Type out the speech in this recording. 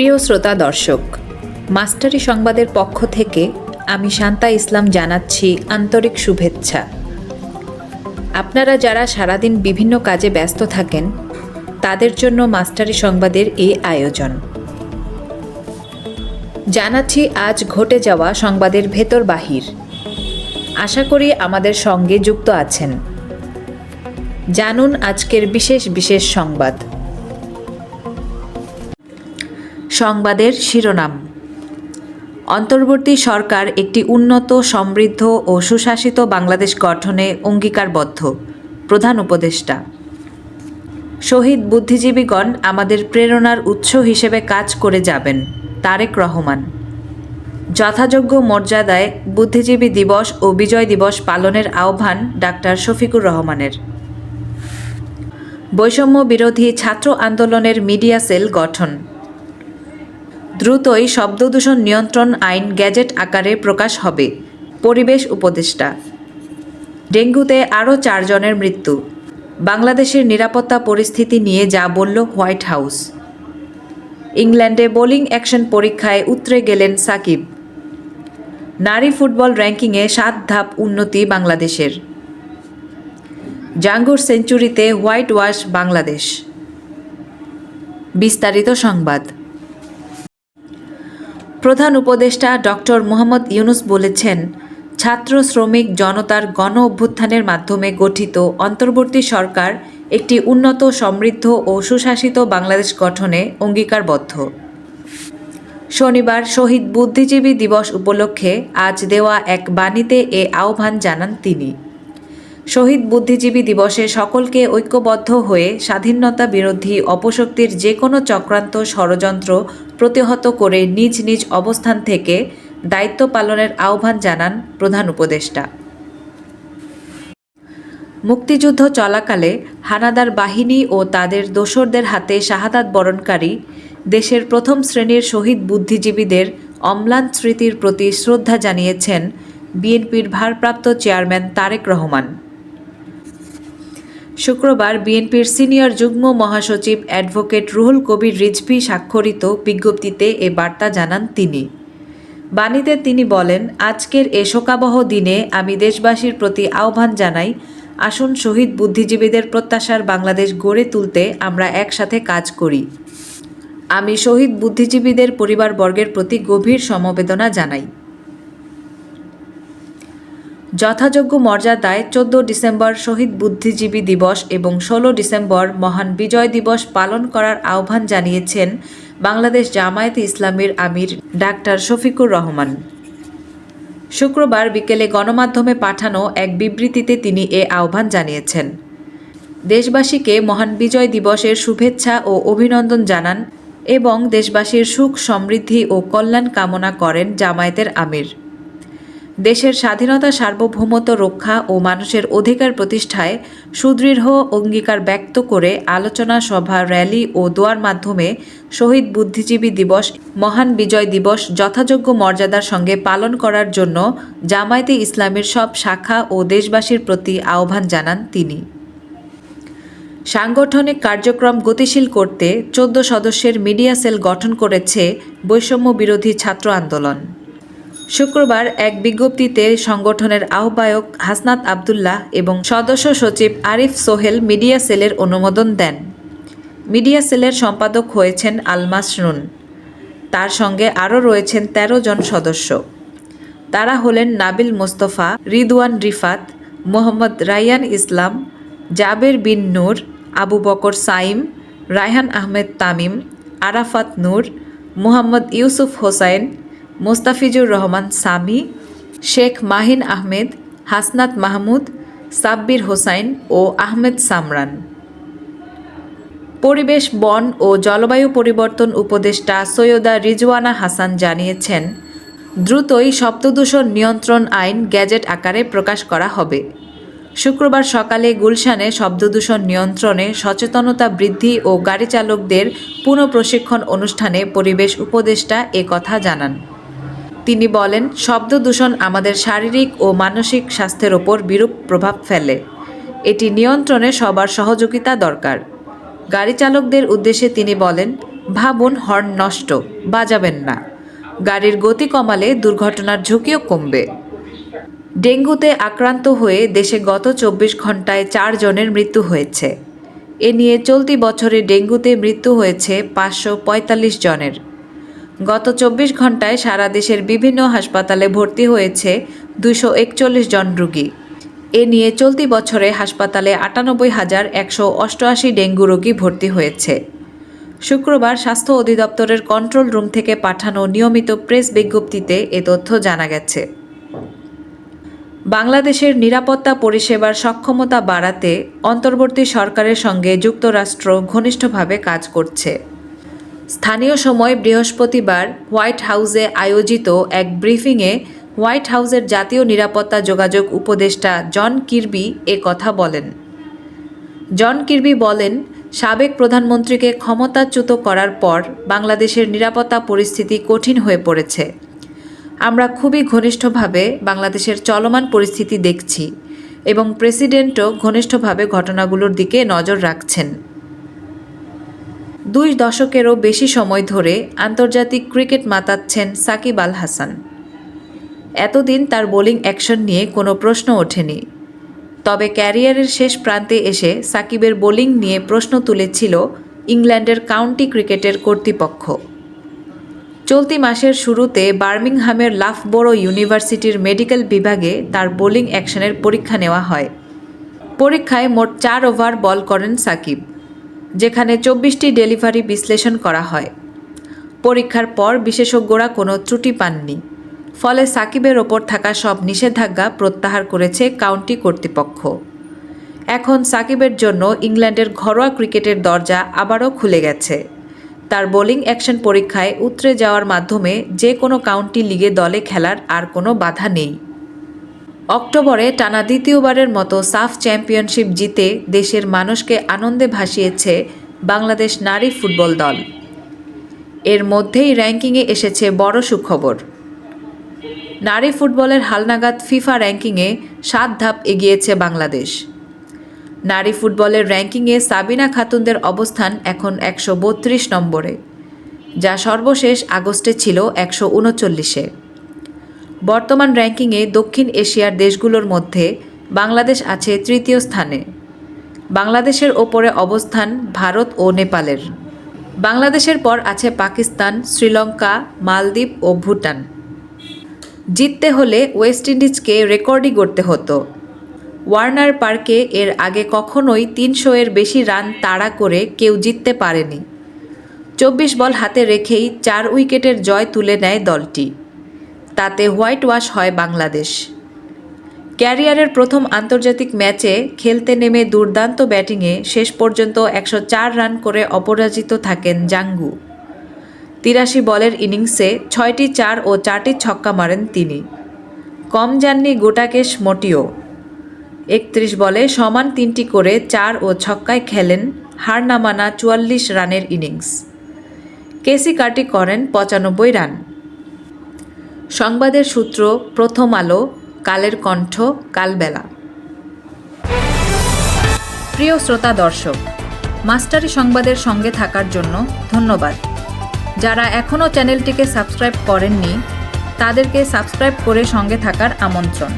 প্রিয় শ্রোতা দর্শক, মাস্টারি সংবাদের পক্ষ থেকে আমি শান্তা ইসলাম জানাচ্ছি আন্তরিক শুভেচ্ছা। আপনারা যারা সারাদিন বিভিন্ন কাজে ব্যস্ত থাকেন, তাদের জন্য মাস্টারি সংবাদের এই আয়োজন। জানাচ্ছি আজ ঘটে যাওয়া সংবাদের ভেতর বাহির। আশা করি আমাদের সঙ্গে যুক্ত আছেন। জানুন আজকের বিশেষ বিশেষ সংবাদ। সংবাদের শিরোনাম। অন্তর্বর্তী সরকার একটি উন্নত, সমৃদ্ধ ও সুশাসিত বাংলাদেশ গঠনে অঙ্গীকারবদ্ধ। প্রধান উপদেষ্টা। শহীদ বুদ্ধিজীবীগণ আমাদের প্রেরণার উৎস হিসেবে কাজ করে যাবেন, তারেক রহমান। যথাযোগ্য মর্যাদায় বুদ্ধিজীবী দিবস ও বিজয় দিবস পালনের আহ্বান ডাক্তার শফিকুর রহমানের। বৈষম্য বিরোধী ছাত্র আন্দোলনের মিডিয়া সেল গঠন। দ্রুতই শব্দদূষণ নিয়ন্ত্রণ আইন গ্যাজেট আকারে প্রকাশ হবে, পরিবেশ উপদেষ্টা। ডেঙ্গুতে আরও চারজনের মৃত্যু, বাংলাদেশের নিরাপত্তা পরিস্থিতি নিয়ে যা বলল হোয়াইট হাউস। ইংল্যান্ডে বোলিং অ্যাকশন পরীক্ষায় উতরে গেলেন সাকিব। নারী ফুটবল র্যাঙ্কিংয়ে সাত ধাপ উন্নতি বাংলাদেশের। জাঙ্গুর সেঞ্চুরিতে হোয়াইট ওয়াশ বাংলাদেশ। বিস্তারিত সংবাদ। প্রধান উপদেষ্টা ডক্টর মোহাম্মদ ইউনুস বলেছেন, ছাত্র শ্রমিক জনতার গণ অভ্যুত্থানের মাধ্যমে গঠিত অন্তর্বর্তী সরকার একটি উন্নত, সমৃদ্ধ ও সুশাসিত বাংলাদেশ গঠনে অঙ্গীকারবদ্ধ। শনিবার শহীদ বুদ্ধিজীবী দিবস উপলক্ষে আজ দেওয়া এক বাণীতে এ আহ্বান জানান তিনি। শহীদ বুদ্ধিজীবী দিবসে সকলকে ঐক্যবদ্ধ হয়ে স্বাধীনতা বিরোধী অপশক্তির যে কোনো চক্রান্ত ষড়যন্ত্র প্রতিহত করে নিজ নিজ অবস্থান থেকে দায়িত্ব পালনের আহ্বান জানান প্রধান উপদেষ্টা। মুক্তিযুদ্ধ চলাকালে হানাদার বাহিনী ও তাদের দোসরদের হাতে শাহাদাত বরণকারী, দেশের প্রথম শ্রেণির শহীদ বুদ্ধিজীবীদের অম্লান স্মৃতির প্রতি শ্রদ্ধা জানিয়েছেন বিএনপির ভারপ্রাপ্ত চেয়ারম্যান তারেক রহমান। শুক্রবার বিএনপির সিনিয়র যুগ্ম মহাসচিব অ্যাডভোকেট রুহুল কবির রিজভি স্বাক্ষরিত বিজ্ঞপ্তিতে এ বার্তা জানান তিনি। বাণীতে তিনি বলেন, আজকের এ শোকাবহ দিনে আমি দেশবাসীর প্রতি আহ্বান জানাই, আসুন শহীদ বুদ্ধিজীবীদের প্রত্যাশার বাংলাদেশ গড়ে তুলতে আমরা একসাথে কাজ করি। আমি শহীদ বুদ্ধিজীবীদের পরিবারবর্গের প্রতি গভীর সমবেদনা জানাই। যথাযোগ্য মর্যাদায় চোদ্দ ডিসেম্বর শহীদ বুদ্ধিজীবী দিবস এবং ষোলো ডিসেম্বর মহান বিজয় দিবস পালন করার আহ্বান জানিয়েছেন বাংলাদেশ জামায়াতে ইসলামীর আমির ডাক্তার শফিকুর রহমান। শুক্রবার বিকেলে গণমাধ্যমে পাঠানো এক বিবৃতিতে তিনি এ আহ্বান জানিয়েছেন। দেশবাসীকে মহান বিজয় দিবসের শুভেচ্ছা ও অভিনন্দন জানান এবং দেশবাসীর সুখ, সমৃদ্ধি ও কল্যাণ কামনা করেন জামায়াতের আমির। দেশের স্বাধীনতা, সার্বভৌমত্ব রক্ষা ও মানুষের অধিকার প্রতিষ্ঠায় সুদৃঢ় অঙ্গীকার ব্যক্ত করে আলোচনা সভা, র্যালি ও দোয়ার মাধ্যমে শহীদ বুদ্ধিজীবী দিবস, মহান বিজয় দিবস, যথাযোগ্য মর্যাদার সঙ্গে পালন করার জন্য জামায়াতে ইসলামের সব শাখা ও দেশবাসীর প্রতি আহ্বান জানান তিনি। সাংগঠনিক কার্যক্রম গতিশীল করতে চোদ্দ সদস্যের মিডিয়া সেল গঠন করেছে বৈষম্য বিরোধী ছাত্র আন্দোলন। শুক্রবার এক বিজ্ঞপ্তিতে সংগঠনের আহ্বায়ক হাসনাত আবদুল্লাহ এবং সদস্য সচিব আরিফ সোহেল মিডিয়া সেলের অনুমোদন দেন। মিডিয়া সেলের সম্পাদক হয়েছেন আলমাস নুন। তার সঙ্গে আরও রয়েছেন ১৩ জন সদস্য। তারা হলেন নাবিল মোস্তফা, রিদওয়ান রিফাত, মোহাম্মদ রাইয়ান ইসলাম, জাবের বিন নূর, আবু বকর সাইম, রায়হান আহমেদ তামিম, আরাফাত নূর, মোহাম্মদ ইউসুফ হোসাইন মোস্তাফিজুর রহমান, সামি, শেখ মাহিন আহমেদ, হাসনাত মাহমুদ, সাব্বির হোসাইন ও আহমেদ সামরান। পরিবেশ, বন ও জলবায়ু পরিবর্তন উপদেষ্টা সৈয়দা রিজওয়ানা হাসান জানিয়েছেন, দ্রুতই শব্দদূষণ নিয়ন্ত্রণ আইন গ্যাজেট আকারে প্রকাশ করা হবে। শুক্রবার সকালে গুলশানে শব্দদূষণ নিয়ন্ত্রণে সচেতনতা বৃদ্ধি ও গাড়ি চালকদের পুনঃপ্রশিক্ষণ অনুষ্ঠানে পরিবেশ উপদেষ্টা এ কথা জানান। তিনি বলেন, শব্দ দূষণ আমাদের শারীরিক ও মানসিক স্বাস্থ্যের ওপর বিরূপ প্রভাব ফেলে। এটি নিয়ন্ত্রণে সবার সহযোগিতা দরকার। গাড়ি চালকদের উদ্দেশ্যে তিনি বলেন, ভাবুন, হর্ন নষ্ট, বাজাবেন না। গাড়ির গতি কমালে দুর্ঘটনার ঝুঁকিও কমবে। ডেঙ্গুতে আক্রান্ত হয়ে দেশে গত চব্বিশ ঘন্টায় চারজনের মৃত্যু হয়েছে। এ নিয়ে চলতি বছরে ডেঙ্গুতে মৃত্যু হয়েছে পাঁচশো পঁয়তাল্লিশ জনের। গত চব্বিশ ঘন্টায় সারা দেশের বিভিন্ন হাসপাতালে ভর্তি হয়েছে দুশো একচল্লিশ জন রোগী। এ নিয়ে চলতি বছরে হাসপাতালে আটানব্বই হাজার একশো অষ্টআশি ডেঙ্গু রোগী ভর্তি হয়েছে। শুক্রবার স্বাস্থ্য অধিদপ্তরের কন্ট্রোল রুম থেকে পাঠানো নিয়মিত প্রেস বিজ্ঞপ্তিতে এ তথ্য জানা গেছে। বাংলাদেশের নিরাপত্তা পরিষেবার সক্ষমতা বাড়াতে অন্তর্বর্তী সরকারের সঙ্গে যুক্তরাষ্ট্র ঘনিষ্ঠভাবে কাজ করছে। স্থানীয় সময় বৃহস্পতিবার হোয়াইট হাউসে আয়োজিত এক ব্রিফিংয়ে হোয়াইট হাউসের জাতীয় নিরাপত্তা যোগাযোগ উপদেষ্টা জন কির্বি এ কথা বলেন। জন কির্বি বলেন, সাবেক প্রধানমন্ত্রীকে ক্ষমতাচ্যুত করার পর বাংলাদেশের নিরাপত্তা পরিস্থিতি কঠিন হয়ে পড়েছে। আমরা খুবই ঘনিষ্ঠভাবে বাংলাদেশের চলমান পরিস্থিতি দেখছি এবং প্রেসিডেন্টও ঘনিষ্ঠভাবে ঘটনাগুলোর দিকে নজর রাখছেন। দুই দশকেরও বেশি সময় ধরে আন্তর্জাতিক ক্রিকেট মাতাচ্ছেন সাকিব আল হাসান। এতদিন তার বোলিং অ্যাকশন নিয়ে কোনো প্রশ্ন ওঠেনি। তবে ক্যারিয়ারের শেষ প্রান্তে এসে সাকিবের বোলিং নিয়ে প্রশ্ন তুলেছিল ইংল্যান্ডের কাউন্টি ক্রিকেটের কর্তৃপক্ষ। চলতি মাসের শুরুতে বার্মিংহামের লাফবোরো ইউনিভার্সিটির মেডিকেল বিভাগে তার বোলিং অ্যাকশনের পরীক্ষা নেওয়া হয়। পরীক্ষায় মোট চার ওভার বল করেন সাকিব। যেখানে চব্বিশটি ডেলিভারি বিশ্লেষণ করা হয়। পরীক্ষার পর বিশেষজ্ঞরা কোনো ত্রুটি পাননি। ফলে সাকিবের ওপর থাকা সব নিষেধাজ্ঞা প্রত্যাহার করেছে কাউন্টি কর্তৃপক্ষ। এখন সাকিবের জন্য ইংল্যান্ডের ঘরোয়া ক্রিকেটের দরজা আবারও খুলে গেছে। তার বোলিং অ্যাকশন পরীক্ষায় উতরে যাওয়ার মাধ্যমে যে কোনো কাউন্টি লিগে দলে খেলার আর কোনো বাধা নেই। অক্টোবরে টানা দ্বিতীয়বারের মতো সাফ চ্যাম্পিয়নশিপ জিতে দেশের মানুষকে আনন্দে ভাসিয়েছে বাংলাদেশ নারী ফুটবল দল। এর মধ্যেই র্যাঙ্কিংয়ে এসেছে বড় সুখবর। নারী ফুটবলের হালনাগাদ ফিফা র্যাঙ্কিংয়ে সাত ধাপ এগিয়েছে বাংলাদেশ। নারী ফুটবলের র্যাঙ্কিংয়ে সাবিনা খাতুনদের অবস্থান এখন একশো বত্রিশ নম্বরে, যা সর্বশেষ আগস্টে ছিল একশো উনচল্লিশে। বর্তমান র্যাঙ্কিংয়ে দক্ষিণ এশিয়ার দেশগুলোর মধ্যে বাংলাদেশ আছে তৃতীয় স্থানে। বাংলাদেশের ওপরে অবস্থান ভারত ও নেপালের। বাংলাদেশের পর আছে পাকিস্তান, শ্রীলঙ্কা, মালদ্বীপ ও ভুটান। জিততে হলে ওয়েস্ট ইন্ডিজকে রেকর্ডই করতে হতো। ওয়ার্নার পার্কে এর আগে কখনোই তিনশো এর বেশি রান তাড়া করে কেউ জিততে পারেনি। চব্বিশ বল হাতে রেখেই চার উইকেটের জয় তুলে নেয় দলটি। তাতে হোয়াইট ওয়াশ হয় বাংলাদেশ। ক্যারিয়ারের প্রথম আন্তর্জাতিক ম্যাচে খেলতে নেমে দুর্দান্ত ব্যাটিংয়ে শেষ পর্যন্ত একশো চার রান করে অপরাজিত থাকেন জাঙ্গু। তিরাশি বলের ইনিংসে ছয়টি চার ও চারটি ছক্কা মারেন তিনি। কম যাননি গোটাকেশ মোটিও। একত্রিশ বলে সমান তিনটি করে চার ও ছক্কায় খেলেন হার না মানা চুয়াল্লিশ রানের ইনিংস। কেসি কাটি করেন পঁচানব্বই রান। সংবাদের সূত্র প্রথম আলো, কালের কণ্ঠ, কালবেলা। প্রিয় শ্রোতা দর্শক, মাস্টারি সংবাদের সঙ্গে থাকার জন্য ধন্যবাদ। যারা এখনও চ্যানেলটিকে সাবস্ক্রাইব করেননি, তাদেরকে সাবস্ক্রাইব করে সঙ্গে থাকার আমন্ত্রণ।